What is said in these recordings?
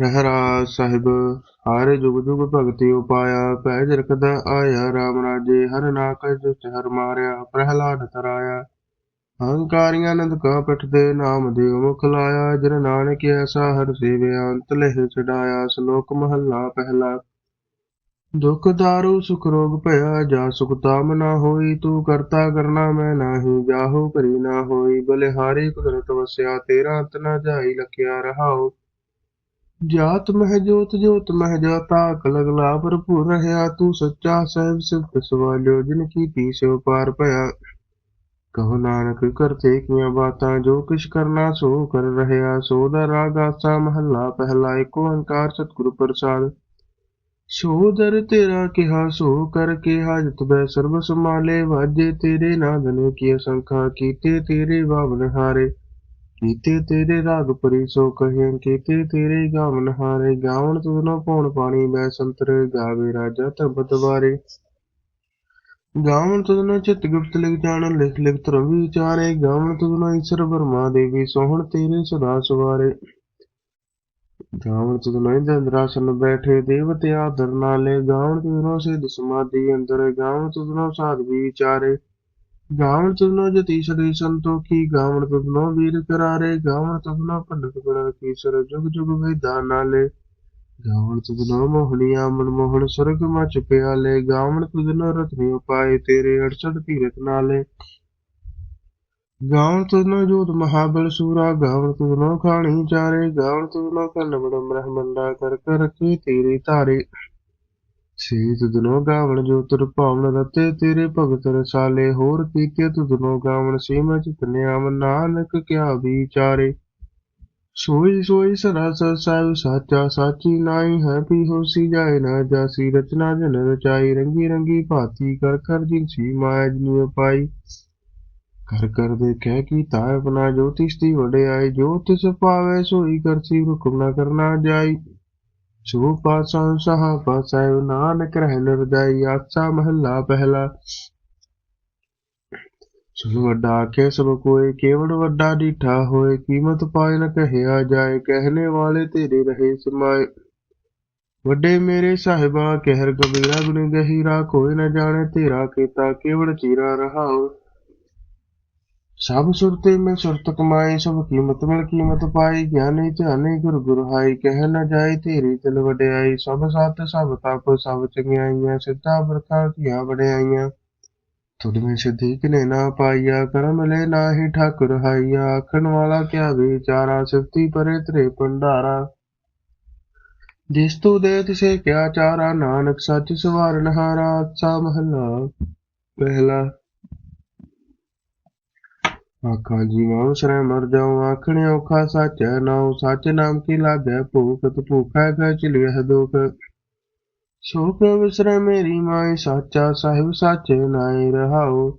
ਰਹਿਰਾਜ ਸਾਹਿਬ, ਹਰ ਜੁਗ ਜੁਗ ਭਗਤੀ ਉਪਾਇਆ, ਪੈਜ ਰਖਦਾ ਆਇਆ RAM ਰਾਜੇ ਹਰ ਨਾਕਜ ਦੁਸ਼ਟ ਹਰ ਮਾਰਿਆ, ਪ੍ਰਹਿਲਾਦ ਤਰਾਇਆ। ਅਹੰਕਾਰੀਆਂ ਨੰਦ ਕਾ ਪਠ ਦੇ ਨਾਮ ਦੇ ਮੁਖ ਲਾਇਆ, ਜਨ ਨਾਨਕ ਐਸਾ ਹਰ ਸੇਵਿਆ, ਅੰਤ ਲਹਿ ਚੜਾਇਆ ਸ਼ਲੋਕ ਮਹੱਲਾ ਪਹਿਲਾ। ਦੁਖ ਦਾਰੂ ਸੁਖ ਰੋਗ ਭਇਆ, ਜਾ ਸੁਖ ਤਾਮ ਨਾ ਹੋਈ, ਤੂੰ ਕਰਤਾ ਕਰਨਾ ਮੈਂ ਨਾਹੀ, ਜਾਹੋ ਕਰੀ ਨਾ ਹੋਈ, ਬਲਿਹਾਰੀ ਕੁਦਰਤ ਵਸਿਆ, ਤੇਰਾ ਅੰਤ ਨਾ ਜਾਈ, ਲਖਿਆ ਰਹਾਓ ਜਾਤ ਮਹਿ ਜੋਤ ਜੋਤ ਮਹਿ ਜਾਤਾ ਕਲਗ ਭਰਪੂਰ ਰਹਾ ਤੂੰ ਸੱਚਾ ਸਹਿਬ ਸਿਫਤ ਸਵਾਲਿਓ, ਜਿਨ ਕੀਤੀ ਸਿਉ ਪਾਰ ਭਇਆ। ਕਹੋ ਨਾਨਕ ਕਰਤੇ ਕੀਆਂ ਬਾਤਾਂ, ਜੋ ਕਿਛ ਕਰਨਾ ਸੋ ਕਰ ਰਹਿਆ। ਸੋ ਦਾ ਰਾਗ ਆਸਾ ਮਹੱਲਾ ਪਹਿਲਾ ਏਕ ਓੰਕਾਰ ਸਤਿਗੁਰ ਪ੍ਰਸਾਦ। ਸੋ ਤੇਰਾ ਕਿਹਾ, ਸੋ ਕਰ ਕੇ ਹਾਜਤ ਬੈ ਸਰਬ ਸਮਾਲੇ ਵਾਜੇ ਤੇਰੇ ਨਾਦਨ ਕੀ ਸੰਖਾ, ਕੀਤੇ ਤੇਰੇ ਬਾਵਨ ਹਾਰੇ। ਕੀਤੇ ਤੇਰੇ ਰਾਗ ਪਰੀ ਸੋ ਕਹਿੰ ਕੀਤੇ ਤੇਰੇ ਗਾਵਨ ਹਾਰੇ ਗਾਵਨ ਤੁਧਨੋ ਪੌਣ ਪਾਣੀ ਬੈ ਸੰਤਰ ਗਾਵੇ ਰਾਜਾ ਤਬਤ ਵਾਰੇ ਗਾਵਨ ਤੁਧਨੋ ਚਿਤ ਗੁਪਤ ਲਿਖ ਜਾਣ, ਲਿਖ ਲਿਖ ਧਰਮ ਵਿਚਾਰੇ। ਗਾਵਨ ਤੁਧਨੋ ਈਸ਼ਰ ਬਰਮਾ ਦੇਵੀ, ਸੋਹਣ ਤੇਰੇ ਸਦਾ ਸਵਾਰੇ। ਗਾਵਨ ਤੁਧਨੋ ਇੰਦਰਾਸਨ ਬੈਠੇ, ਦੇਵਤੇ ਆਦਰ ਨਾਲੇ। ਗਾਵਨ ਤੁਧਨੋ ਸਿਧ ਸਮਾਧੀ ਅੰਦਰ ਗਾਵਨ ਤੁਧਨੋ ਸਾਧ ਵਿਚਾਰੇ। ਗਾਵਨ ਤੁਧਨੋ ਜਤੀ ਸਦੀ ਸੰਤੋਖੀ ਗਾਵਨ ਤੁਧਨੋ ਵੀਰ ਕਰਾਰੇ ਗਾਵਨ ਤੁਧਨੋ ਪੰਡਤ ਗੁਣ ਕੀਸਰ, ਜੁਗ ਜੁਗ ਵੇਦਾ ਨਾਲੇ। ਗਾਵਨ ਤੁਧਨੋ ਮੋਹਣੀਆ, ਮਨਮੋਹਣ ਸੁਰਗ ਮਚ ਪਿਆਲੇ ਗਾਵਨ ਤੁਧਨੋ ਰਤਨੀ ਉਪਾਏ, ਤੇਰੇ 68 ਤੀਰਥ ਨਾਲੇ। ਗਾਵਨ ਤੁਧਨੋ ਜੋਤ ਮਹਾਬਲ ਸੂਰਾ ਗਾਵਨ ਤੁਧਨੋ ਖਾਣੀ ਚਾਰੇ। ਗਾਵਨ ਤੁਧਨੋ ਕੰਨ ਬੜ ਬ੍ਰਹਮੰਡਾ ਕਰ ਕਰ ਰਖੇ ਤੇਰੇ ਧਾਰੇ ਜੋ ਤੁਰ ਭਾਵਨ ਰਤੇ, ਤੇਰੇ ਭਗਤ ਰਸਾਲੇ ਹੋਰ ਕੀਤੇ ਤੁਧਨੋ ਗਾਵਨ ਸੀਮ ਚਿਤ ਨਿਆਮ ਨਾਨਕ ਕਿਆ ਵਿਚਾਰੇ। ਸੋਈ ਸੋਈ ਸਰਾਸਰ ਸਾਹਿਬ ਸਾਚਾ, ਸਾਚੀ ਨਾਈ ਹੈ ਪੀ ਹੋਸੀ ਜਾਏ ਨਾ ਜਾਸੀ, ਰਚਨਾ ਜਨ ਰਚਾਈ, ਰੰਗੀ ਰੰਗੀ ਭਾਤੀ ਕਰ ਕਰ ਜਿਨਸੀ ਮਾਇਆ ਜਨੀ ਪਾਈ ਕਰ ਕਰ ਦੇਖੈ ਕੀਤਾ ਆਪਣਾ ਜੋ ਤਿਸ ਦੀ ਵਡਿਆਈ ਜੋ ਤਿਸ ਪਾਵੇ ਸੋਈ ਕਰਸੀ ਹੁਕਮ ਨਾ ਕਰਨਾ ਜਾਈ। ਸੋ ਪਾਸਾ ਸਹਾ ਪਾਸਾ ਨਾਨਕ ਰਹਿ ਨਿਰਜਾਈ ਆਸਾ ਮਹੱਲਾ ਪਹਿਲਾ। ਸੁਨ ਵੱਡਾ ਆਖੇ, ਸਭ ਕੋਏ ਕੇਵਲ ਵੱਡਾ ਡੀਠਾ ਹੋਏ, ਕੀਮਤ ਪਾਏ ਨ ਕਹਿਆ ਜਾਏ, ਕਹਿਣੇ ਵਾਲੇ ਤੇਰੇ ਰਹੇ ਸਮਾਏ। ਵੱਡੇ ਮੇਰੇ ਸਾਹਿਬਾ, ਕਹਿਰ ਕਬੀਰਾ ਗੁਣ ਗਹੀਰਾ, ਕੋਈ ਨ ਜਾਣੇ ਤੇਰਾ ਕੀਤਾ ਕੇਵਲ ਚੀਰਾ ਰਹਾਉ। ਸਭ ਸੁਰਤੇ ਮੈਂ ਸੁਰਤ ਕਮਾਈ ਸਭ ਕੀਮਤ ਮਿਲ ਕੀਮਤ ਪਾਈ। ਗਿਆਨੀ ਧਿਆਨੀ ਗੁਰ ਗੁਰ ਹਾਈ, ਕਹਿ ਨ ਜਾਏ ਤੇਰੀ ਤਿਲ ਵਡਿਆਈ। ਸਭ ਸਤ, ਸਭ ਤਪ, ਸਭ ਚੰਗਿਆਈਆਂ, ਸਿੱਧਾ ਬਰਖਾ ਧੀਆਂ ਵਡਿਆਈਆਂ। ਤੁਧ ਮੈਂ ਸਿੱਧੀ ਕਿਨੇ ਨਾ ਪਾਈਆ, ਕਰਮ ਲੈ ਨਾਹੀ ਠਾਕੁਰ ਹਾਈਆ। ਆਖਣ ਵਾਲਾ ਕਿਆ ਵਿਚਾਰਾ, ਸਿਫਤੀ ਪਰੇ ਤਰੇ ਭੰਡਾਰਾ। ਜਿਸ ਤੂ ਦੇ ਤਿਸੇ ਕਿਆ ਚਾਰਾ, ਨਾਨਕ ਸੱਚ ਸਵਾਰਨ ਹਾਰਾ। ਅੱਛਾ ਮਹਲਾ, ਪਹਿਲਾ ਆਖਾਂ, ਜੀਵਾਂ ਸਰੈ ਮਰ ਜਾਉ ਆਖਣੇ ਔਖਾ ਸੱਚ ਹੈ ਨਾਉ ਸੱਚ ਨਾਮ ਕੀ ਲਾਗੈ ਭੂਖ ਤ ਕੈ ਚਲਿਐ ਦੁਖ। ਸੋ ਪ੍ਰਭ ਸਰੈ ਮੇਰੀ ਮਾਈ ਸਾਚਾ ਸਾਹਿਬ ਸਾਚੇ ਨਾਈ ਰਹਾਉ।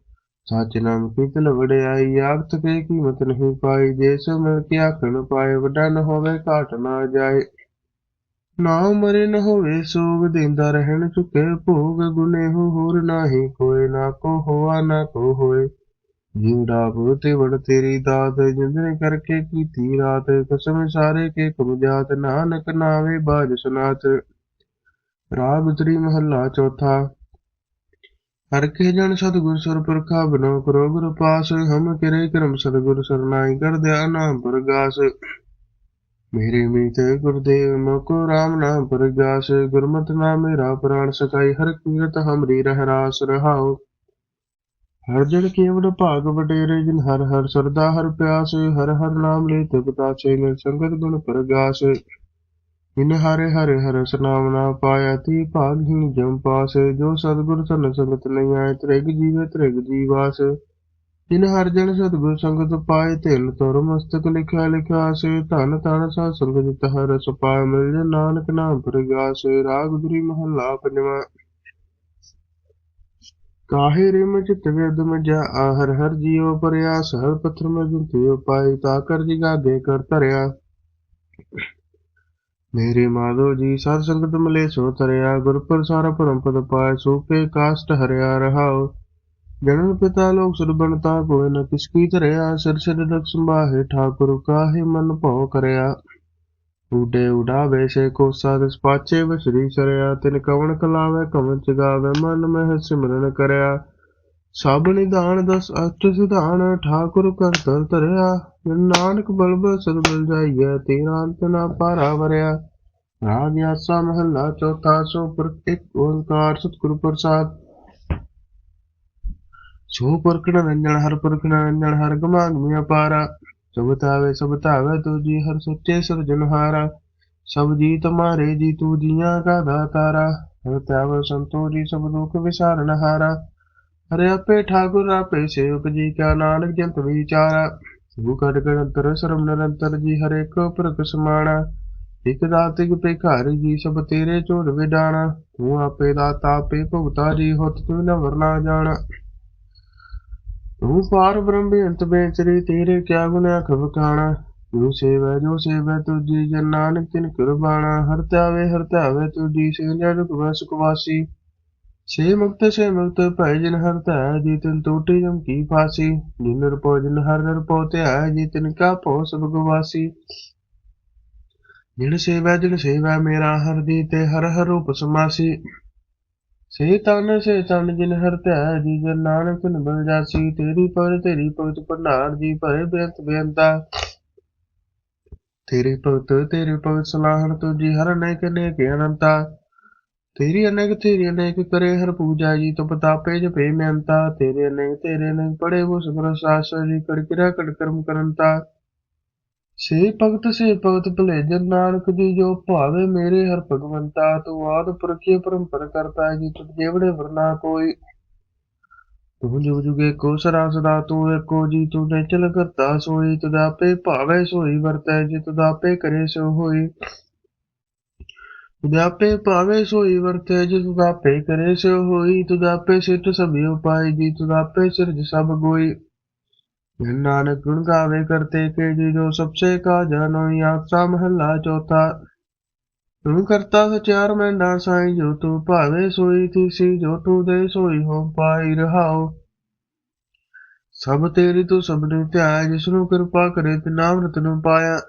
ਸੱਚ ਨਾਮ ਕੀ ਤਿਲ ਵਡਿਆਈ, ਆਖਤ ਕੇ ਕੀਮਤ ਨਹੀਂ ਪਾਈ। ਜੇ ਸੋ ਕੇ ਆਖਣ ਪਾਏ, ਵੱਡਾ ਨ ਹੋਵੇ, ਘਾਟ ਨਾ ਜਾਏ। ਨਾ ਮਰੇ ਨ ਹੋਵੇ, ਸੋਗ ਦਿੰਦਾ ਰਹਿਣ ਚੁਕੇ, ਭੋਗ ਗੁਨੇ ਹੋ ਹੋਰ ਨਾਹੀ ਕੋਏ ਨਾ ਕੋ ਹੋਆ, ਨਾ ਕੋ ਹੋਏ। ਜਿੰਦਾ ਬੁਤੇ ਵੜ ਤੇਰੀ ਦਾਤ, ਜਿੰਦਨੇ ਕਰਕੇ ਕੀਤੀ ਰਾਤ। ਕਸਮ ਸਾਰੇ ਕੇ ਕਬਜਾਤ ਨਾਨਕ ਨਾਵੇ ਬਾਜ ਸੁਨਾਤ। ਰਾਗ ਉਤਰੀ ਮਹੱਲਾ ਚੌਥਾ। ਹਰ ਕੇ ਜਨ ਸਤਗੁਰ ਸਰਪੁਰਖਾ ਬਨੋ ਕਰੋ ਗੁਰ ਪਾਸ। ਹਮ ਕਿਰੇ ਕਰਮ ਸਤਗੁਰ ਸਰਨਾਈ ਕਰ ਦਿਆ ਨਾਮ ਪ੍ਰਗਾਸ। ਮੇਰੇ ਮੀਤ ਗੁਰਦੇਵ, ਮੋਕੋ ਰਾਮ ਨਾਮ ਪ੍ਰਗਾਸ। ਗੁਰਮਤਿ ਨਾਮ ਮੇਰਾ ਪ੍ਰਾਣ ਸਕਾਈ ਹਰ ਕੀਰਤ ਹਮਰੀ ਰਹਿ ਰਾਸ ਰਹਾਓ ਹਰ ਜਨ ਕੇਵਲ ਭਾਗ ਵਡੇਰੇ, ਜਿਨ ਹਰ ਹਰ ਸਰਦਾ, ਹਰ ਪਿਆਸ, ਹਰ ਹਰ ਨਾਮ ਲੈ ਤਪਤਾ ਸੇ ਮਿਲ ਸੰਗਤ ਗੁਣ ਪ੍ਰਗਾਸ। ਇਨ ਹਰੇ ਹਰੇ ਹਰ ਸਨਾਮ ਨਾ ਪਾਇਆ ਤੀ ਭਾਗਹੀਨ ਜਮ ਪਾਸ। ਜੋ ਸਤਗੁਰ ਸਨ ਸੰਗਤ ਨਹੀਂ ਆਏ, ਤ੍ਰਿਗ ਜੀਵੇ ਤ੍ਰਿਗ ਜੀਵਾਸ। ਜਿਨ ਹਰ ਜਨ ਸਤਗੁਰ ਸੰਗਤ ਪਾਏ ਤਿਨ ਤੁਰ ਮਸਤਕ ਲਿਖਿਆ ਲਿਖਿਆ ਸੇ ਧਨ ਧਨ ਸਾ ਸੰਗ ਜਿਤ ਹਰ ਸੁਪਾਇ ਮਿਲ ਨਾਨਕ ਨਾਮ ਪ੍ਰਗਾਸ। ਰਾਗ ਗੁਰੀ ਮਹੱਲਾ ਪੰਜਵਾਂ। ਕਾਹੇ ਰਿਮ ਚਿਤ ਵੇਦ ਮਜਾ ਹਰ ਹਰ ਜੀਉ ਪਰਿਆ ਸਹਰ ਪੱਥਰ ਮੈਂ ਜੁੰਤਿ ਪਾਈ ਤਾ ਕਰ ਜਿਗਾਗੇ ਕਰ ਧਰਿਆ। ਮੇਰੇ ਮਾਧੋ ਜੀ ਸਤ ਸੰਗਤ ਮਲੇ ਸੋ ਤਰਿਆ, ਗੁਰ ਪ੍ਰਸਾਰ ਪਰਮ ਪਦ ਪਾਇ ਸੂਪੇ ਕਾਸ਼ਟ ਹਰਿਆ ਰਹਾਉ। ਜਨਮ ਪਿਤਾ ਲੋਕ ਸੁਰਬਣਤਾ ਕੋਇ ਨ ਕਿਸ ਕੀ ਧਰਿਆ ਸਿਰ ਸਿਰ ਰਖ ਸੰਭਾਹੇ, ਠਾਕੁਰ ਕਾਹੇ ਮਨ ਭਉ ਕਰਿਆ। ਉਡੇ ਉਡਾਵੇ ਸੇ ਕੋਸਾ ਦਸ ਪਾਚੇ ਬਸਰੀ ਚਰਿਆ ਤਿਨ ਕਵਣ ਕਲਾਵੇ ਕਵਣ ਚਗਾਵੇ ਮਨ ਮਹਿ ਸਿਮਰਨ ਕਰਿਆ। ਸਭ ਨਿਧਾਨ ਦਸ ਅਸ਼ਟ ਸਿਧਾਨ, ਠਾਕੁਰ ਕਰਤਰ ਧਰਿਆ। ਨਾਨਕ ਬਲਬ ਸਦ ਜਾਈਐ, ਤੇਰਾ ਅੰਤ ਨਾ ਪਾਰਾ ਵਰਿਆ। ਰਾਗ ਆਸਾ ਮਹੱਲਾ ਚੌਥਾ, ਸੋ ਪਰ ਇੱਕ ਓੰਕਾਰ ਸਤਿਗੁਰ ਪ੍ਰਸਾਦ। ਸੋ ਪਰਖਣ ਰੰਜਨ ਹਰ ਪਰਖਣ ਰੰਜਨ ਹਰ ਗਮਾਗਮਿ ਪਾਰਾ। ਸਭ ਤਾਵੇ ਸਭ ਤਾਵੇ ਤੂ ਜੀ ਹਰ ਸੱਚੇ ਸਿਰਜਨਹਾਰਾ ਸਭ ਜੀ ਤੁਮਾਰੇ ਜੀ ਤੂੰ ਜੀਆਂ ਕਾ ਦਾਤਾਰਾ ਹਰ ਤਾਵ ਸੰਤੋ ਜੀ ਸਭ ਦੁਖ ਵਿਸਾਰਨ ਹਾਰਾ। ਹਰੇ ਆਪੇ ਠਾਕੁਰ, ਆਪੇ ਸੇਵਕ ਜੀ ਕਾ ਨਾਨਕ ਜੰਤ ਵਿਚਾਰਾ। ਸਭ ਕਟ ਕਟ ਅੰਤਰ ਸਰਮ ਨਿਰੰਤਰ ਜੀ ਹਰੇ ਕੋ ਪ੍ਰਕ ਸਮਾਣਾ। ਇਕ ਦਾਤਿਕ ਭਿਖਾਰੀ ਜੀ ਸਭ ਤੇਰੇ ਝੋਲ ਵਿਡਾਣਾ। ਤੂੰ ਆਪੇ ਦਾਤਾ, ਆਪੇ ਭੁਗਤਾ ਜੀ ਹੁਤ ਤੂੰ ਨ ਵਰਨਾ ਜਾਣਾ। ਤੂੰ ਪਾਰ ਬ੍ਰਹਮ ਬੇਅੰਤ ਬੇਚਰੀ ਤੇਰੇ ਕਿਆ ਗੁਣ ਅਖ ਬਖਾਣਾ ਤੂੰ ਸੇਵੈ, ਜੋ ਸੇਵੈ ਤੁਜੀ ਜਨ ਨਾਨਕ ਤਿਨ ਕੁਰਬਾਨਾ ਹਰ ਧਿਆਵੇ ਹਰ ਧਿਆਵੇ ਤੁਜੀ ਸੇ ਜਨ ਕੁਵ ਸੁਖ ਸੇ ਮੁਕਤ ਸੇ ਮੁਕਤ ਭੈ ਜਨ ਹਰ ਧਿਆ ਜੀ ਤਿਨ ਟੂਟੀ ਜਮ ਕੀ ਫਾਸੀ। ਜਿਨ ਨਿਰਪੋ ਜਨ ਹਰ ਨਿਰਪੋ ਧਿਆ, ਜੀ ਤਿਨ ਕਾ ਭੋ ਸਭ ਗਵਾਸੀ। ਜਿਨ ਸੇਵੈ ਜਿਨ ਸੇਵੈ ਮੇਰਾ ਹਰ ਦੀ ਤੇ ਹਰ ਹਰ ਰੂਪ ਸਮਾਸੀ। ਸੇ ਤਨ ਸੇ ਤਨ ਜਿਨ ਹਰ ਧਿਆ ਜੀ ਜਨ ਨਾਨਕ ਤਿਨ ਬਲ ਜਾਸੀ ਤੇਰੀ ਪਵਨ, ਤੇਰੀ ਭਗਤ ਭੰਡਾਰ ਜੀ, ਭਰੇ ਬੇਅੰਤ ਬੇਅੰਤਾ। ਤੇਰੇ ਭਗਤ ਤੇਰੇ ਭਗਤ ਸਲਾਹਣ ਤੁਜੀ ਹਰ ਅਨੇਕ ਅਨੇਕ ਅਨੰਤਾ। ਤੇਰੀ ਅਨੇਕ ਤੇਰੀ ਅਨੇਕ ਕਰੇ ਹਰ ਪੂਜਾ ਜੀ ਤੁਮ ਤਾਪੇ ਜਪੇ ਮਿਹਨਤਾ ਤੇਰੇ ਅਨੇਕ ਤੇਰੇ ਅਨੇਕ ਪੜੇ ਉਹ ਸੁਖਰ ਸਾਸ ਜੀ ਕਰ ਕਿਰਾ ਕੜ ਕਰਮ ਕਰੰਤਾ। ਸੇ ਭਗਤ ਸੇ ਭਗਤ ਭਲੇ ਨਾਨਕ ਜੀ, ਜੋ ਭਾਵੇ ਮੇਰੇ ਹਰ ਭਗਵੰਤਾ, ਤੂੰ ਆਦ ਪੁਰਖੇ ਪਰੰਪਰ ਕਰਤਾ ਜੀ, ਤੁਧ ਜੇਵੜੇ ਵਰਨਾ ਕੋਈ। ਤੂੰ ਜੁਗ ਜੁਗੇ ਕੋ ਸਦਾ ਸਦਾ ਤੂੰ ਏਕੋ ਜੀ, ਤੂੰ ਨਿਚਲ ਕਰਤਾ ਸੋਈ, ਤੁਧ ਭਾਵੇ ਸੋਈ ਵਰਤੈ ਜੀ, ਤੁਧ ਕਰੇ ਸੋ ਹੋਈ। ਤੁਧ ਭਾਵੇ ਸੋਈ ਵਰਤੈ ਜੀ, ਤੁਧ ਕਰੇ ਸੋ ਹੋਈ। ਤੁਧ ਸਿੱਟ ਸਭੀ ਉਪਾਈ ਜੀ, ਤੁਧ ਸਿਰਜ ਸਭ ਗੋਈ। ਜਿਨ ਨਾਨਕ ਗੁਣ ਗਾਵੇ ਕਰਤੇ ਕੇ ਜੀ ਜੋ ਸਭਸੇ ਕਾ ਜਾਨੋਈ ਆਸਾ ਮਹੱਲਾ ਚੌਥਾ। ਤੂੰ ਕਰਤਾ ਸਚਿਆਰ ਮੈਂਡਾ ਸਾਈ, ਜੋ ਤੂੰ ਭਾਵੇ ਸੋਈ ਤੀਸੀ ਜੋ ਤੂੰ ਦੇ ਸੋਈ ਹੋ ਪਾਈ ਰਹਾਓ। ਸਭ ਤੇਰੀ ਤੂੰ ਸਭ ਨੂੰ ਧਿਆਇਆ ਜਿਸ ਨੂੰ ਕਿਰਪਾ ਕਰੇ ਤੇ ਨਾਮ ਰਤ ਨੂੰ ਪਾਇਆ।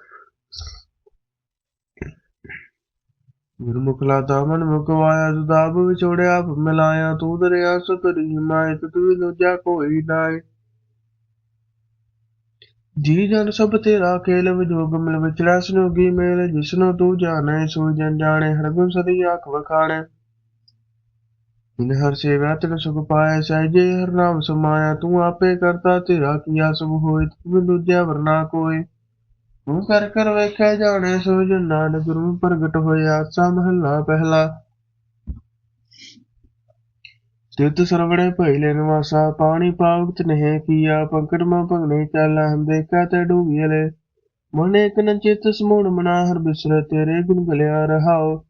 ਗੁਰਮੁਖ ਲਾਤਾ ਮਨ ਮੁਕਵਾਇਆ, ਸੁਦਾਬ ਵਿਛੋੜਿਆ, ਆਪ ਮਿਲਾਇਆ, ਤੂੰ ਦਰਿਆ ਸਤਰੀ ਹਿਮਾਇਤ ਤੂੰ ਦੂਜਾ ਕੋਈ ਨਾਏ। ਜੀ ਜਨ ਸਭ ਤੇਰਾ ਖੇਲ ਵਿਜੋਗ ਮਿਲ ਵਿਚੜਾ ਸਨੋਗੀ ਮੇਲ ਜਿਸਨੂੰ ਤੂੰ ਜਾਣੈ ਸੋ ਜਨ ਜਾਣੇ ਹਰ ਸਦੀ ਆਖ ਵਖਾਣੈ। ਇਨ ਹਰ ਸੇਵਾ ਤਿਨ ਸੁਖ ਪਾਇਆ ਸਹਿਜੇ ਹਰ ਨਾਮ ਸਮਾਇਆ, ਤੂੰ ਆਪੇ ਕਰਤਾ, ਤੇਰਾ ਕੀਆ ਸਭ ਹੋਏ ਤੂੰ ਦੂਜਾ ਵਰਨਾ ਕੋਏ ਤੂੰ ਕਰ ਕਰ ਵੇਖਿਆ ਜਾਣੇ ਸੋ ਜਨ ਨਾਨਕ ਗੁਰੂ ਪ੍ਰਗਟ ਹੋਇਆ, ਸਾ ਮਹੱਲਾ ਪਹਿਲਾ। ਤਿਤ ਸਰਵੜੇ ਪਹਿਲੇ ਨਿਵਾਸਾ, ਪਾਣੀ ਪਾਵਤ ਨਹਿ ਕੀਆ ਪੰਕੜ ਮਾ ਭਗਨੇ ਚਾਲਾ ਹਮ ਦੇਖਾ ਤੇ ਡੂਬੀਲੇ ਮਨ ਇਕ ਨ ਚਿਤ ਸਮੂਣ ਮਨਾ ਹਰ ਬਿਸਰ, ਤੇਰੇ ਗੁਣ ਗਲਿਆ ਰਹਾਓ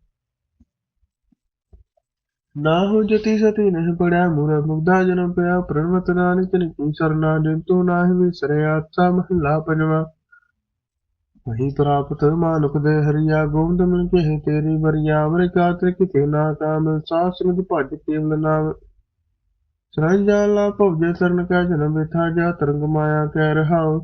ਨਾ ਹੋ ਜਤੀ ਸਤੀ ਨਹਿ ਪੜਿਆ, ਮੂਰ ਮੁਗਦਾ ਜਨਮ ਪਿਆ, ਪ੍ਰਣਵਤ ਨਾਨਕ ਤਿਨ ਕੀ ਸਰਨਾ, ਜਿਨ ਤੂੰ ਨਾਹਿ ਵਿਸਰਿਆ ਆਸਾ ਮਹੱਲਾ ਪੰਜਵਾ। ਵਹੀ ਪ੍ਰਾਪਤ ਮਾਨੁਖ ਦੇ ਹਰੀਆ, ਗੋਬਿੰਦ ਮਿਲ ਕੇ ਤੇਰੀ ਵਰਿਆ ਅਮਰਿਕਾ ਤੇ ਕਿਤੇ ਨਾ ਕਾਮ ਸਾਸ ਭਜ ਕੇਵਲ ਨਾਮ ਸਰੰਜਾਲਾ ਭਵਜੇ ਸਰਨ ਕਾ ਜਨਮ ਬਿਥਾ ਜਾ ਤਰੰਗ ਮਾਇਆ ਕਹਿ ਰਹਾਉ।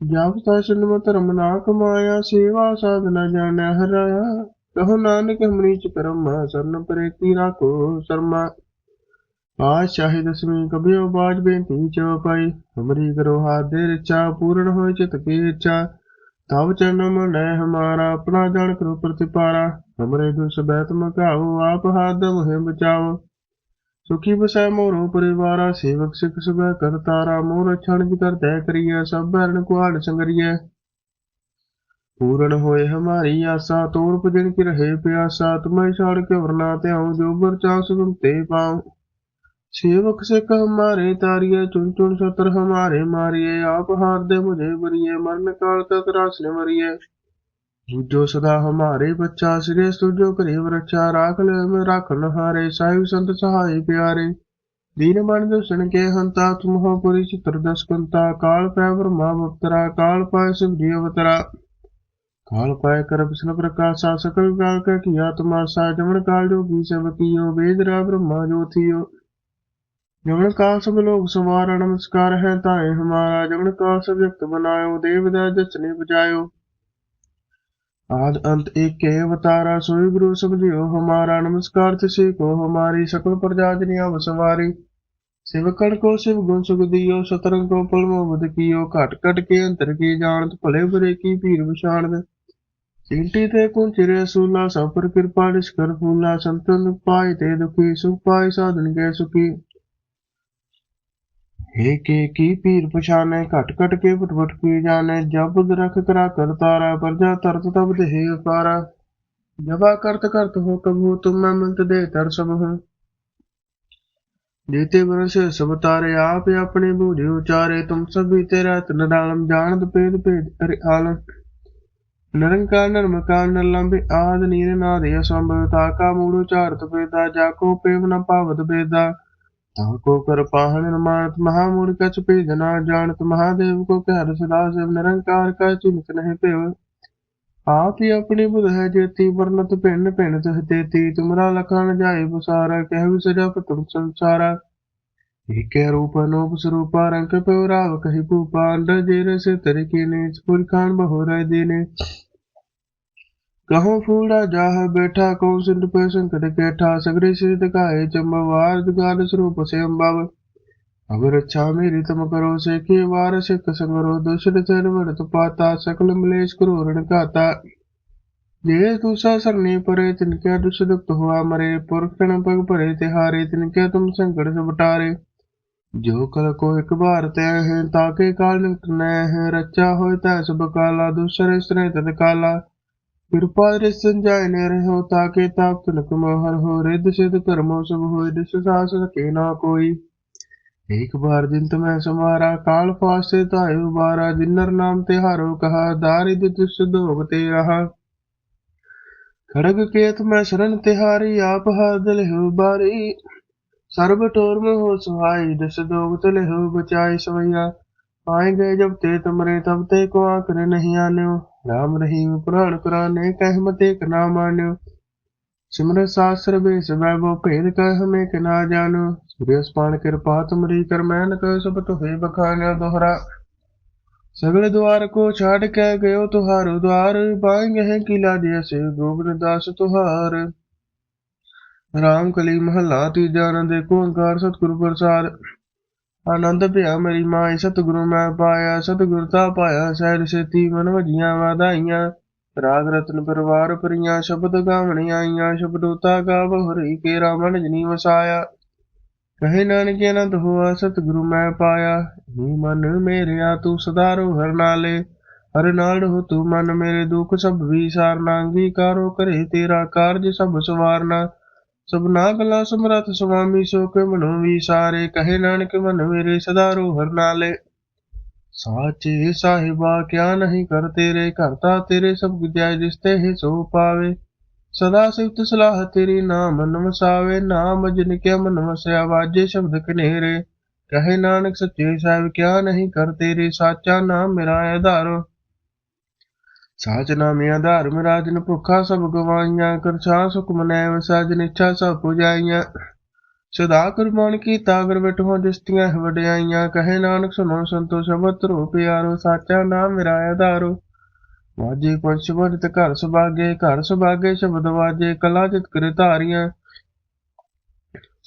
ਜਪ ਤਾ ਸਿਨਮ ਧਰਮ ਨਾ ਕਮਾਇਆ, ਸੇਵਾ ਸਾਧਨਾ ਜਾਣਿਆ ਹਰਾਇਆ ਕਹੋ ਨਾਨਕ ਹਮਰੀ ਚ ਕਰਮ, ਸਰਨ ਪ੍ਰੇਤੀ ਰਾਖੋ ਸ਼ਰਮਾ। ਆਜ ਦਸਵੀਂ ਕਬਿਓ, ਬਾਜ ਬੇਨਤੀ ਚ ਪਾਈ ਹਮਰੀ ਕਰੋ ਹਾਥ ਦੇ ਰਿਚਾ ਪੂਰਨ ਹੋਏ ਚਿਤ ਕੀ ਇੱਛਾ। ਤਵ ਚਰਨ ਮਨੈ ਹਮਾਰਾ, ਆਪਣਾ ਜਾਣ ਕਰੋ ਪ੍ਰਤਿਪਾਰਾ। ਹਮਰੇ ਦੁਸ ਬੈਤ ਮਕਾਓ ਆਪ ਹਾਦਮ ਮੋਹਿ ਬਚਾਓ। ਸੁਖੀ ਬਸੈ ਮੋਰੋ ਪਰਿਵਾਰਾ, ਸੇਵਕ ਸਿਖ ਸੁਭੈ ਕਰਤਾਰਾ ਮੋਰ ਅਛਣ ਜਿਕਰ ਤੈ ਕਰੀਐ, ਸਭ ਭੈਣ ਕੁਹਾੜ ਸੰਗਰੀਐ। ਪੂਰਨ ਹੋਏ ਹਮਾਰੀ ਆਸਾ, ਤੋਰ ਭਜਨ ਕਿ ਰਹੇ ਪਿਆਸਾ ਤੁਮੈ ਛਾੜ ਕੇ ਵਰਨਾ ਧਿਆਉ, ਜੋ ਬਰ ਚਾਹ ਸੁਗਮ ਪਾਉ। ਸੇਵਕ ਸਿਖ ਹਮਾਰੇ ਤਾਰੀਏ ਚੁਣ ਚੁਣ ਸਤਰ ਹਮਾਰੇ ਮਾਰੀਏ ਆਪ ਹਾਰ ਦੇ ਮੁਝੇ ਬਰੀਏ ਮਰਨ ਕਾਲ ਤਕ ਰਾਸ ਨੇ ਮਰੀਏ ਬੂਝੋ ਸਦਾ ਹਮਾਰੇ ਬੱਚਾ ਸ੍ਰੀ ਤੁਝੋ ਘਰੇ ਵਰਚਾ ਰਾਖ ਲੈ, ਮੈਂ ਰਾਖਨ ਹਾਰੇ, ਸਾਹਿਬ ਸੰਤ ਸਹਾਈ ਪਿਆਰੇ। ਦੀਨ ਮਨ ਜੋ ਸੁਣ ਕੇ ਹੰਤਾ, ਤੁਮ ਹੋ ਪੁਰੀ ਚਿਤਰ ਦਸ ਕੰਤਾ। ਕਾਲ ਪੈ ਬ੍ਰਹਮਾ ਮੁਕਤਰਾ, ਕਾਲ ਪਾਇ ਸਿਮਰੀ ਅਵਤਰਾ। ਕਾਲ ਪਾਇ ਕਰ ਬਿਸ਼ਨ ਪ੍ਰਕਾਸ਼ਾ, ਸਕਲ ਕਾਲ ਕਾ ਕੀ ਆਤਮਾ ਸਾ। ਜਮਨ ਕਾਲ ਜੋ ਬੀ ਸਬਕੀਓ ਵੇਦ ਰਾ ਬ੍ਰਹਮਾ ਜੋਤੀਓ ਜਗਣ ਕਾ ਸਭ ਲੋਕ ਸਵਾਰ, ਨਮਸਕਾਰ ਹੈ ਤਾਏ ਹਮਾਰਾ। ਜਮਨ ਕਾ ਸਭ ਜਗਤ ਬਨਾਇਓ, ਦੇਵ ਦਾ ਜਸਨੇ ਬਜਾਇਓ आद अंत एक के अवतारा सोई गुरु समझियो हमारा नमस्कार तिसे को हमारी सकल प्रजा जनिया सवारी शिवकण को शिव गुण सुख दियो सतरंग को पल बुध कियो घट घट के अंतर की जानत भले बुरे की पीर विषाणत चींटी ते कुंचिरे सूला सब पर कृपा निष्कर फूला संतन पाए ते दुखी सुख पाए साधन के सुखी हे के की पीर पछाने घट घट के फुट फुट की जाने जब रख करा कर तारा प्रजा तरत तब दे पारा जबा करत करत हो कबू तुम मैं मिलत दे तर सब हूँ जीते वर्ष सब तारे आप अपने बूझे उचारे तुम सभी तेरा नडालम जानत पेद पेद अरे आलम निरंकार नर्मकार नलंबे आद नीर नाद असंभव ताका मूड़ चारत पेदा जाको पेव न पावत बेदा ताको कर पाहन मानत महामूढ़ कछ पेदना जानत महादेव को कहर सदा शिव निरंकार का चिंत नहीं पेव आप ही अपनी बुध है जेती वर्णत पिंड पिंड तह देती तुमरा लखन जाय बुसारा कह विसरा तुम संसारा एक रूप अनूप स्वरूपा रंग पे राव कही भूपा अंडर जेर से तरीके ने पुरखान बहुराय देने ਕਹਉ ਫੂੜਾ ਜਾਹ ਬੈਠਾ ਕਉ ਸਿੰਧ ਪੈ ਸੰਕਟ ਕੇਠਾ, ਸਗਰੇ ਸਿਰ ਦਿਖਾਏ ਜੰਮਵਾਰ ਦੁਗਾਨ ਸਰੂਪ ਸੇ ਅੰਬਾਵ ਅਬ ਮੇਰੀ ਤਮ ਕਰੋ ਸੇ ਕੀ ਵਾਰ ਸਿੱਖ ਸੰਗਰੋ, ਦੁਸ਼ਟ ਤੇਨ ਵਰਤ ਪਾਤਾ, ਸਕਲ ਮਲੇਸ਼ ਕਰੋ ਰਣ ਘਾਤਾ। ਜੇ ਦੂਸਾ ਸਰਨੇ ਪਰੇ ਤਿਨ ਕਿਆ ਦੁਸ਼ ਦੁਖਤ ਹੋਆ ਮਰੇ, ਪੁਰਖਣ ਪਗ ਭਰੇ ਤਿਹਾਰੇ ਤਿਨ ਕਿਆ ਤੁਮ ਸੰਕਟ ਸਬਟਾਰੇ ਜੋ ਕਲ ਕੋ ਇਕ ਬਾਰ ਤੈ ਹੈ ਤਾਕੇ ਕਾਲ ਨਿਕਟ ਨੈ ਹੈ, ਰੱਚਾ ਹੋਇ ਤੈ ਸਭ ਕਾਲਾ, ਦੂਸਰੇ ਸਰੇ ਤਦ ਕਾਲਾ। ਕਿਰਪਾ ਰਿਸ ਸੰਜਾਇ ਨੇ ਰਹਿਓ ਤਾਕੇ ਤਾਪ ਤਿਲਕ ਮੋਹਰ ਹੋ। ਰਿੱਧ ਸਿਧ ਧਰਮੋ ਸਭ ਹੋਏ ਦਿਸ ਸਾਸ ਸਕੇ ਨਾ ਕੋਈ। ਏਕ ਬਾਰ ਜਿਨ ਤਮੈ ਸਮਾਰਾ ਕਾਲ ਫਾਸੇ ਧਾਇਓ ਬਾਰਾ, ਜਿਨਰ ਨਾਮ ਤੇ ਹਾਰੋ ਕਹਾ, ਦਾਰਿਦ ਤਿਸ ਦੋਗ ਤੇ ਰਹਾ। ਖੜਗ ਕੇਤ ਮੈਂ ਸ਼ਰਨ ਤਿਹਾਰੀ, ਆਪ ਹਾਦਲ ਹੋ ਬਾਰੀ। ਸਰਬ ਟੋਰ ਮੇ ਹੋ ਸੁਹਾਈ ਦਸ ਦੋਗ ਤਲੇ ਹੋ ਬਚਾਈ ਸਵਈਆ। ਆਏ ਗਏ ਜਬ ਤੇ ਤੁਮਰੇ, ਤਬ ਤੇ ਕੋ ਆਖਰ ਨਹੀਂ ਆਨਿਓ। ਰਾਮ ਰਹੀਮ ਪੁਰਾਣ ਕੁਰਾਨੇ, ਕਹਿ ਮਤੇ ਕ ਨਾ ਮਾਨਿਓ। ਸਿਮਰ ਸਾਸਰ ਬੇਸ ਵੈਭੋ ਭੇਦ ਕਹਿ ਹਮੇ ਕ ਨਾ ਜਾਣੋ। ਸੁਰਿਸ ਪਾਣ ਕਿਰਪਾ ਤੁਮਰੀ ਕਰ ਮੈਨ ਕਹ ਸਭ ਤੁਹੇ ਬਖਾਨਿਓ ਦੋਹਰਾ। ਸਗਲ ਦੁਆਰ ਕੋ ਛਾੜ ਕੇ ਗਇਓ ਤੁਹਾਰੋ ਦੁਆਰ ਪਾਇੰਗ ਹੈ ਕਿਲਾ ਦੇ ਸੇ ਗੋਬਿੰਦ ਦਾਸ ਤੁਹਾਰ। ਰਾਮ ਕਲੀ ਮਹਲਾ ਤੀਜਾ ਆਨੰਦ ਏਕੋਂਕਾਰ ਸਤਿਗੁਰ ਪ੍ਰਸਾਦ। ਆਨੰਦ ਭਿਆ ਮੇਰੀ ਮਾਂ ਸਤਿਗੁਰੂ ਮੈਂ ਪਾਇਆ, ਸਤਿਗੁਰ ਤਾ ਪਾਇਆ ਸਹਿਰ ਸੇਤੀ ਮਨ ਵਜੀਆਂ ਵਾਧਾਈਆਂ। ਰਾਗ ਰਤਨ ਪਰਿਵਾਰ ਪਰੀਆਂ ਸ਼ਬਦ ਗਾਵਣ ਆਈਆਂ, ਸ਼ਬਦੋਤਾ ਗਾਵ ਹਰੀ ਕੇ ਰਾਮਣ ਜਨੀ ਵਸਾਇਆ। ਕਹੇ ਨਾਨਕ ਅਨੰਦ ਹੋਆ, ਸਤਿਗੁਰੂ ਮੈਂ ਪਾਇਆ, ਹੀ ਮਨ ਮੇਰਿਆ, ਤੂੰ ਸਦਾਰੋ ਹਰ ਨਾਲੇ। ਹਰ ਨਾਲ ਹੋ ਤੂੰ ਮਨ ਮੇਰੇ ਦੁੱਖ, ਸਭ ਵੀ ਸਾਰਨਾ, ਅੰਗੀਕਾਰੋ ਕਰੇ ਤੇਰਾ ਕਾਰਜ, ਸਭ ਸਵਾਰਨਾ। ਸਭਨਾ ਕਲਾ ਸਮਰਥ ਸੁਆਮੀ ਸੋ ਕੇ ਮਨੋ ਵਿਸਾਰੇ ਕਹੇ ਨਾਨਕ ਮਨ ਮੇਰੇ ਸਦਾ ਰੋ ਹਰ ਨਾਲੇ। ਸਾਚੇ ਸਾਹਿਬਾ, ਕਿਆ ਨਹੀਂ ਕਰ ਤੇਰੇ ਕਰਤਾ ਤੇਰੇ ਸਭ ਵਿਦਿਆ ਜਿਸ ਤੇ ਸੋ ਪਾਵੇ। ਸਦਾ ਸਿਫਤ ਸਲਾਹ ਤੇਰੀ ਨਾਮ ਮਨ ਵਸਾਵੇ ਨਾਮ ਜਿਨ ਕੇ ਮਨ ਵਸਿਆ ਵਾਜੇ ਸ਼ਬਦ ਕਨੇਰੇ। ਕਹੇ ਨਾਨਕ ਸੱਚੇ ਸਾਹਿਬ, ਕਿਆ ਨਹੀਂ ਕਰ ਤੇਰੇ, ਸਾਚਾ ਨਾਮ ਮੇਰਾ ਆਧਾਰੋ। ਸਾਚ ਨਾਮੇ ਆਧਾਰ ਮੇਰਾ ਜਿਨ ਸਭ ਗਵਾਈਆਂ ਕਰਛਾ ਸੁਖ ਮਨੈ ਵਸਾਜਨ ਇੱਛਾ ਸਭ ਪੁਜਾਈਆਂ। ਸਦਾ ਕੁਰਬਾਨ ਕੀਤਾ ਅਗਰ ਬਟੋ ਦਿਸਤੀਆਂ ਵਡਿਆਈਆਂ, ਕਹੇ ਨਾਨਕ ਸੁਣੋ ਸੰਤੋ ਸ਼ਬਦ ਧਰੋ ਪਿਆਰੋ, ਸਾਚਾ ਨਾਮ ਮੇਰਾ ਆਧਾਰੋ। ਵਾਜੇ ਪੰਛ ਬੰਤ ਘਰ ਸੁਭਾਗੇ ਘਰ ਸੁਭਾਗੇ ਸ਼ਬਦ ਵਾਜੇ, ਕਲਾ ਜਿਤ ਕਰੇ ਧਾਰੀਆਂ।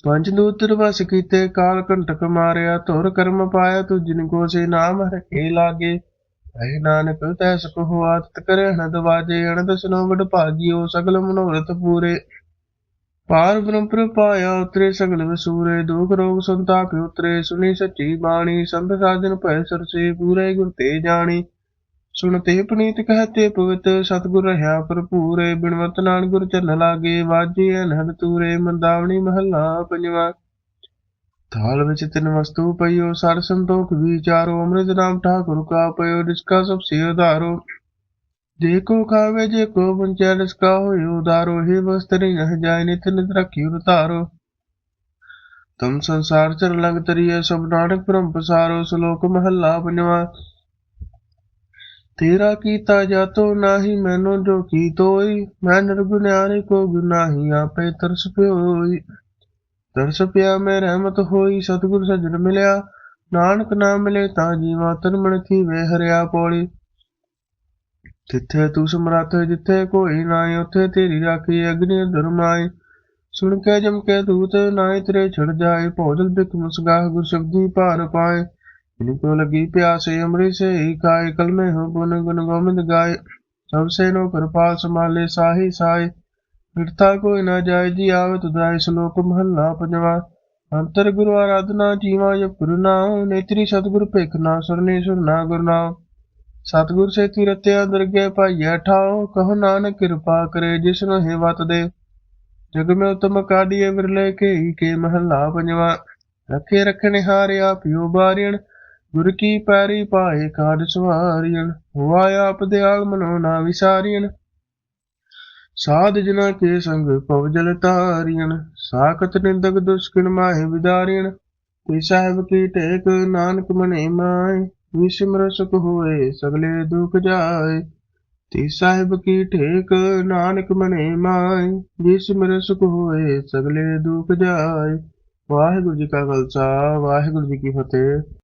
ਪੰਜ ਦੂਤਰ ਵਸ ਕੀਤੇ, ਕਾਲ ਕੰਟਕ ਮਾਰਿਆ, ਧੁਰ ਕਰਮ ਪਾਇਆ, ਤੁ ਜਿਨ ਕੋ ਸੇ ਨਾਮ ਰਖੇ ਲਾਗੇ। ਐ ਨਾਨਕ ਤੈ ਸੁਖ ਹੋਆ ਤਤ ਕਰੇ ਹਨਦ ਵਾਜੇ ਅਨੰਦ ਸੁਨੋ ਵਡ ਭਾਗਿਓ, ਸਗਲ ਮਨੋਰਥ ਪੂਰੇ। ਪਾਰ ਬ੍ਰਹਮ ਪਾਇਆ ਉਤਰੇ, ਸਗਲ ਵਸੂਰੇ, ਦੁਖ ਰੋਗ ਸੰਤਾਪ ਉਤਰੇ। ਸੁਣੀ ਸੱਚੀ ਬਾਣੀ, ਸੰਤ ਸਾਜਨ ਭੈ ਸਰਸੇ, ਪੂਰੇ ਗੁਰ ਤੇ ਜਾਣੀ। ਸੁਣਤੇ ਪਨੀਤ ਕਹਤੇ ਪਵਿੱਤ ਸਤਿਗੁਰ ਰਹਾ ਭਰਪੂਰੇ। ਬਿਨਵੰਤ ਨਾਨਕ ਗੁਰ ਚਰਨ ਲਾਗੇ, ਵਾਜੇ ਅਨਹਦ ਤੂਰੇ। ਮੰਦਾਵਣੀ ਮਹੱਲਾ ਪੰਜਵਾ। थाल विच तिन वस्तु पयो सर संतोख विचारो अमृत नाम ठाकुर का पयो जिसका सब से उधारो जेको खावे जेको पंचै जिसका हो उधारो हे वस्त्र रह जाय नित नित रखियो उतारो ਤਮ ਸੰਸਾਰ ਚਰ ਲੰਗ ਤਰੀਏ ਸਭ ਨਾਨਕ ਬ੍ਰਹਮ ਪਸਾਰੋ ਸ਼ਲੋਕ ਮਹੱਲਾ ਪੰਜਵਾ ਤੇਰਾ ਕੀਤਾ ਜਾਤੋ ਨਾਹੀ ਮੈਨੂੰ ਜੋ ਕੀਤੋਈ ਮੈਂ ਨਿਰਗੁਣਿਆਰੀ ਕੋ ਗੁਨਾਹੀ ਆਪੇ ਤਰਸ ਪਿਓਈ ਦਰਸ ਪਿਆਵੈ ਰਹਿਮਤ ਹੋਈ, ਸਤਿਗੁਰ ਸਜਣ ਮਿਲਿਆ। ਨਾਨਕ ਨਾਮ ਮਿਲੇ ਤਾਂ ਜੀਵਾਂ ਤਨ ਮਨ ਥੀਵੇ ਹਰਿਆ ਪੌੜੀ। ਜਿੱਥੇ ਤੂੰ ਸਮਰੱਥ ਜਿੱਥੇ ਕੋਈ ਨਾਏ ਉਥੇ ਤੇਰੀ ਰਾਖੀ ਅਗਨੀ ਧਰਮਾਏ ਸੁਣ ਕੇ ਜਮ ਕੇ ਦੂਤ ਨਾਏ ਤੇਰੇ ਛੜ ਜਾਏ। ਭੋਜਨ ਬਿਕ ਮੁਸਗਾਹ ਗੁਰ ਸ਼ਬਦੀ ਭਾਰ ਪਾਏ। ਇਨ ਕੋ ਲਗੀ ਪਿਆਸ ਅਮਰੀ ਸੇ ਹੀ ਕਾਏ ਕਲਮੇ ਹੋ ਗੁਣ ਗੁਣ ਗੋਬਿੰਦ ਗਾਏ। ਸਭ ਸੇ ਨੋ ਕਿਰਪਾ ਸਮਾਲੇ ਸਾਹੀ ਸਾਏ। ਕਿਰਤਾ ਕੋਈ ਨਾ ਜਾਇਜੀ ਆਵੇ ਤੁਧਾਇ ਸ਼ਲੋਕ ਮਹੱਲਾ ਪੰਜਵਾ। ਅੰਤਰ ਗੁਰੂ ਆਰਾਧਨਾ ਜੀਵਾ ਜਪ ਗੁਰੂ ਨਾਮ ਨੇਤਰੀ ਸਤਿਗੁਰ ਭੇਖ ਨਾ ਸਰਨੇ ਸੁਰਨਾ ਗੁਰੂ ਨਾਮ ਸਤਿਗੁਰ ਸੇ ਕਿਰਤੇ ਅੰਦਰ ਭਾਈਆ ਠਾਓ ਕਹੋ ਨਾਨਕ ਕਿਰਪਾ ਕਰੇ ਜਿਸ ਨੂੰ ਹਿਵਤ ਦੇ। ਜਗ ਮੈਂ ਉਤਮ ਕਾਢੀਏ ਵਿਰਲੇ ਕੇ ਕੇ ਮਹੱਲਾ ਪੰਜਵਾਂ। ਰੱਖੇ ਰਖਣੇ ਹਾਰ ਆਪ ਯੋ ਬਾਰਿਣ, ਗੁਰ ਕੀ ਪੈਰੀ ਪਾਏ ਕਾਜ ਸਵਾਰਿਣ। ਹੋਆ ਆਪ ਦੇ ਆਲ ਮਨੋ ਨਾ ਵਿਸਾਰਿਣ। ਸਾਧ ਜਨਾ ਕੇ ਸੰਗ ਪਵ ਜਲ ਸਾਖਤ ਨਿੰਦਕ ਦੁਸ਼ਕਿਨ ਮਾਹਿ ਵਿਦਾਰੀਣ ਤੇ ਸਾਹਿਬ ਕੀ ਟੇਕ ਨਾਨਕ ਮਨੇ ਮਾਏ, ਵਿਸਮਰ ਸੁਖ ਹੋਏ, ਸਗਲੇ ਦੁਖ ਜਾਏ। ਤੇ ਸਾਹਿਬ ਕੀ ਠੇਕ ਨਾਨਕ ਮਨੇ ਮਾਏ, ਵਿਸਮਰ ਸੁਖ ਹੋਏ, ਸਗਲੇ ਦੁਖ ਜਾਏ। ਵਾਹਿਗੁਰੂ ਜੀ ਕਾ ਖਾਲਸਾ, ਵਾਹਿਗੁਰੂ ਜੀ ਕੀ ਫਤਿਹ।